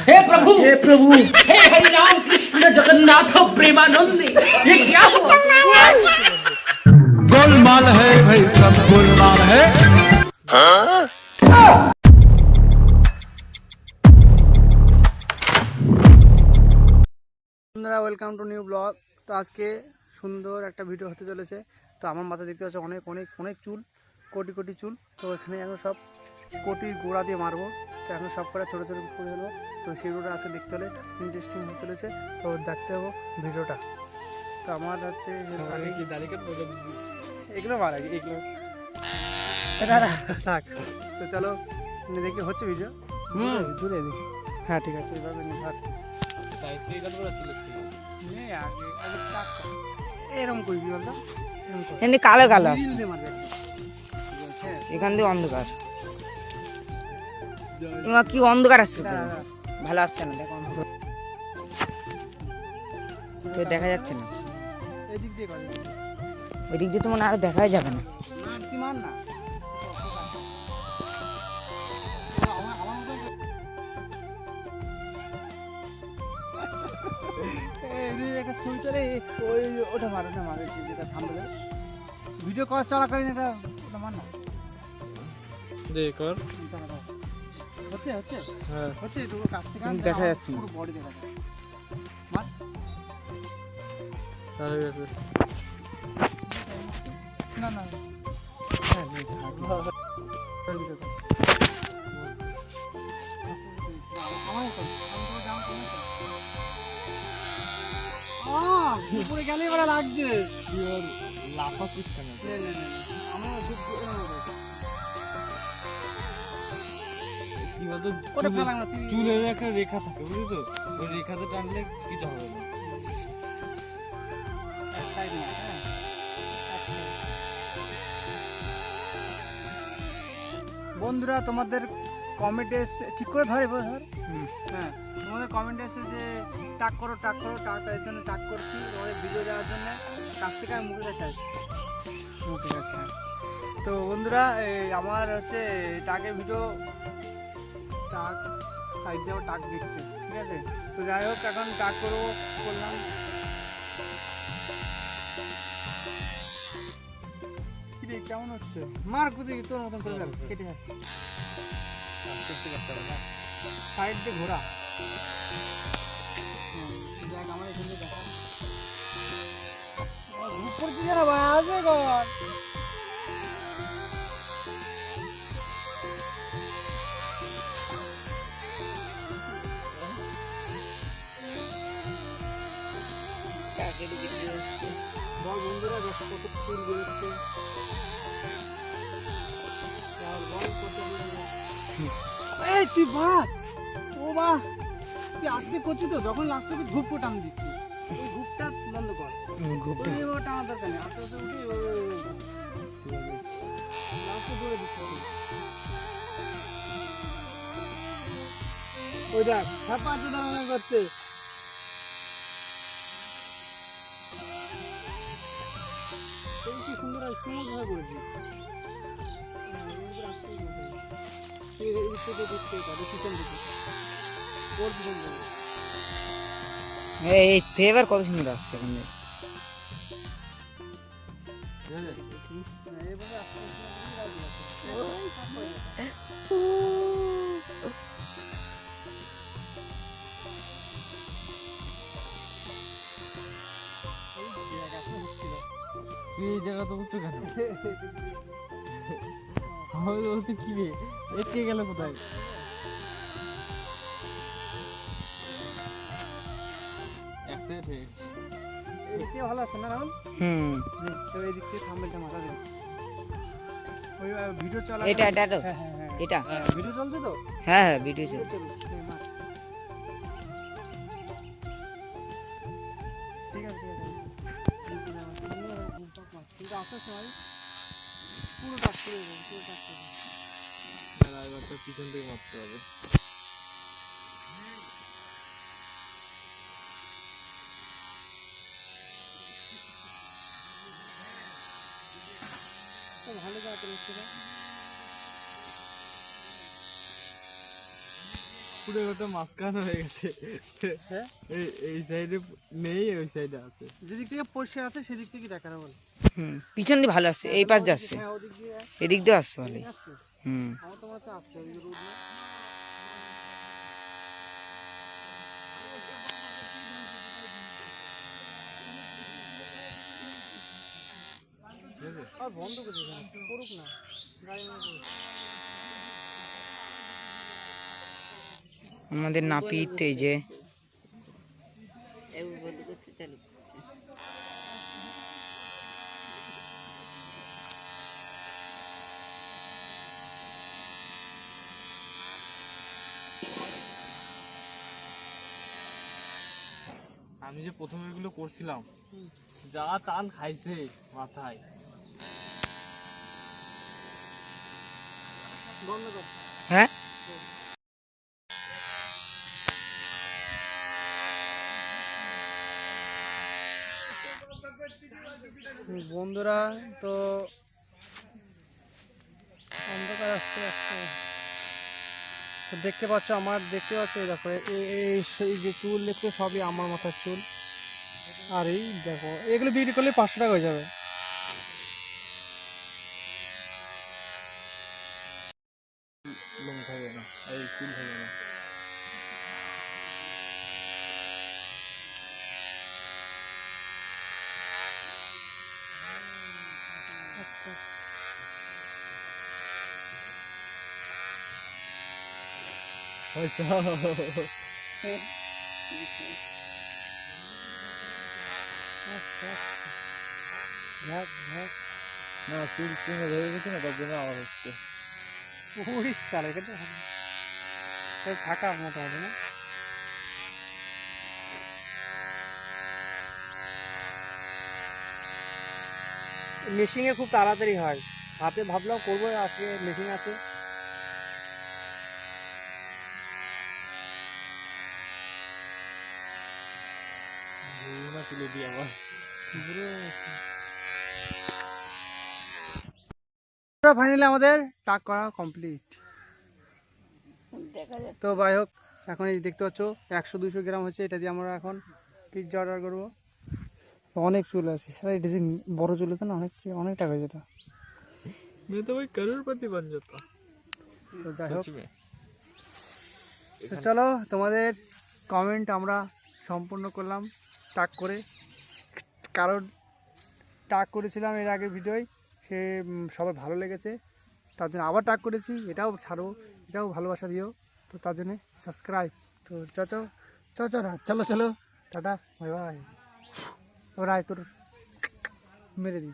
हे प्रभु हे प्रभु हे हरि राम कृष्ण जगन्नाथ प्रेमानंद ये क्या हुआ गोलमाल है भाई सब गोलमाल है বন্ধুরা ওয়েলকাম টু নিউ ব্লগ তো আজকে সুন্দর একটা ভিডিও হতে চলেছে তো আমার মাথা দেখতে পাচ্ছ অনেক অনেক অনেক চুল কোটি কোটি চুল তো এখানে এখন সব কোটির গোড়া দিয়ে মারবো। তো এখন সব করে ছোটো ছোটো করে দেবো তো সেগুলোটা আজকে দেখতে হলে ইন্টারেস্টিং হয়ে চলেছে। তো দেখতে হব ভিডিওটা। তো আমার হচ্ছে এগুলো মারা এগুলো। থাক। তো চলো দেখি হচ্ছে ভিডিও হুম। জুড়ে দেখি। হ্যাঁ ঠিক আছে এভাবে নি থাক। করবি বলতো? কালো। হ্যাঁ, এখান দিয়ে অন্ধকার। কি অন্ধকার আসছে তো। ভালো আসছে না দেখো তো দেখা যাচ্ছে না। ওই দিক দিয়ে? তো মনে হয় আর দেখাই যাবে না। ভিডিও করা চলাকালীন এটা ওটা মার না। দে কর। দাঁড়া, দাঁড়া। হচ্ছে হচ্ছে? হ্যাঁ। হচ্ছে একটু কাছ থেকে দেখা যাচ্ছে না। পুরো বডি দেখা যায়। মার হয়ে গেছে। না না হ্যাঁ, নে, থাক। ওর ভিতরে থাক। আমার বলতো চুলের একটা রেখা থাকে বুঝলি তো? ওই রেখাতে টানলে কিছু হবে না। বন্ধুরা তোমাদের কমেন্টে ঠিক করে ধরে ধর। হ্যাঁ তোমাদের কমেন্টে এসে যে টাক করো টাক করো টাক তার জন্য টাক করছি তোমাদের ভিডিও দেওয়ার জন্য। কাছ থেকে আমি মুখের কাছে আসি মুখের কাছে। তো বন্ধুরা আমার হচ্ছে টাকের ভিডিও টাক সাইড দিয়েও টাক দিচ্ছে ঠিক আছে? তো যাই হোক এখন টাক করব করলাম। কিরে কেমন হচ্ছে? মার কুচি তোর মতন করে ফেল কেটে ফেল সাইড দিয়ে ঘোরা। আমার এখান দেখা আছে ঘর। বন্ধুরা দেখ কত ফুল বেরোচ্ছে। এই তুই ও বাহ তুই আসতে করছি তো যখন লাস্টে ধূপ টান দিচ্ছি ওই ধূপটা বন্ধ কর ঘুপটা টানা দরকার নেই আস্তে আস্তে উঠি লাস্টে দৌড়ে দিচ্ছি ওই দেখ ছাপা আছে করছে কি সুন্দর স্মুথ হয়ে পড়েছিস এই এবার কত সুন্দর আসছে এখান এই জায়গা তো উঠছো কেন? আমি বলছি কি রে? এটকে গেল কোথায়? অ্যাক্সিডেন্ট হয়ে গেছে। এদিকে ভালো আছে না রাহুল? হুম। তো থাম্বেলটা মাথা ওই ভিডিও চলা এটা এটা তো। হ্যাঁ হ্যাঁ হ্যাঁ। এটা। ভিডিও চলছে তো? হ্যাঁ হ্যাঁ ভিডিও চল কিন্তু আসার সময় পুরো দেবো পুরো এবার তো পিছন থেকে মারতে হবে। তো ভালো জায়গা করে পুরো ওটা মাঝখানে হয়ে গেছে। হ্যাঁ? এই এই সাইডে নেই ওই সাইডে আছে। যেদিক থেকে পরিষ্কার আছে সেদিক থেকে দেখানো বল। হুম পিছন দিয়ে ভালো আসছে এই পাশ দিয়ে আসছে। হ্যাঁ ওদিক দিয়ে এদিক দিয়ে আসছে আসছে। হুম। আমার তো মনে হচ্ছে আসছে রোড আর বন্ধ করে দিয়েছেন করুক না। গাড়ি না আমাদের নাপিত এই যে। আমি যে প্রথমে এগুলো করছিলাম যা টান খাইছে মাথায়। হ্যাঁ? বন্ধুরা, তো অন্ধকার আসছে আসছে তো দেখতে পাচ্ছ আমার, দেখতে পাচ্ছ দেখো এই, সেই যে চুল দেখতে সবই আমার মাথার চুল। আর এই দেখো, এগুলো বিক্রি করলে পাঁচশো টাকা হয়ে যাবে লোম থাকে না এই চুল থাকে না ঝাঁক ঝাঁক না, চুল চিনে ধরে গেছে না, তার জন্য আওয়াজ হচ্ছে। ওই সালে কিন্তু ফাঁকা মোটামুটি না? মেশিনে খুব তাড়াতাড়ি হয়। হাতে ভাবলাম করব, আজকে মেশিন আছে। যদি আমার ফাইনালি আমাদের টাক করা কমপ্লিট তো যাই হোক এখন এই দেখতে পাচ্ছ একশো দুশো গ্রাম হচ্ছে এটা দিয়ে আমরা এখন পিৎজা অর্ডার করব। অনেক চুল আছে স্যার এটা যে বড় চুল হতো না অনেক অনেক টাকা যেত। মেয়ে তো ভাই করোড়পতি বন যেত। তো যাই হোক। তো চলো তোমাদের কমেন্ট আমরা সম্পূর্ণ করলাম। টাক করে। কারণ টাক করেছিলাম এর আগে ভিডিওয় সে সবার ভালো লেগেছে। তার জন্য আবার টাক করেছি। এটাও ছাড়ো এটাও ভালোবাসা দিও। তো তার জন্যে সাবস্ক্রাইব তো চ চ চ না চলো চলো। টাটা। Bye bye. রায়, তোর মেরে দিই।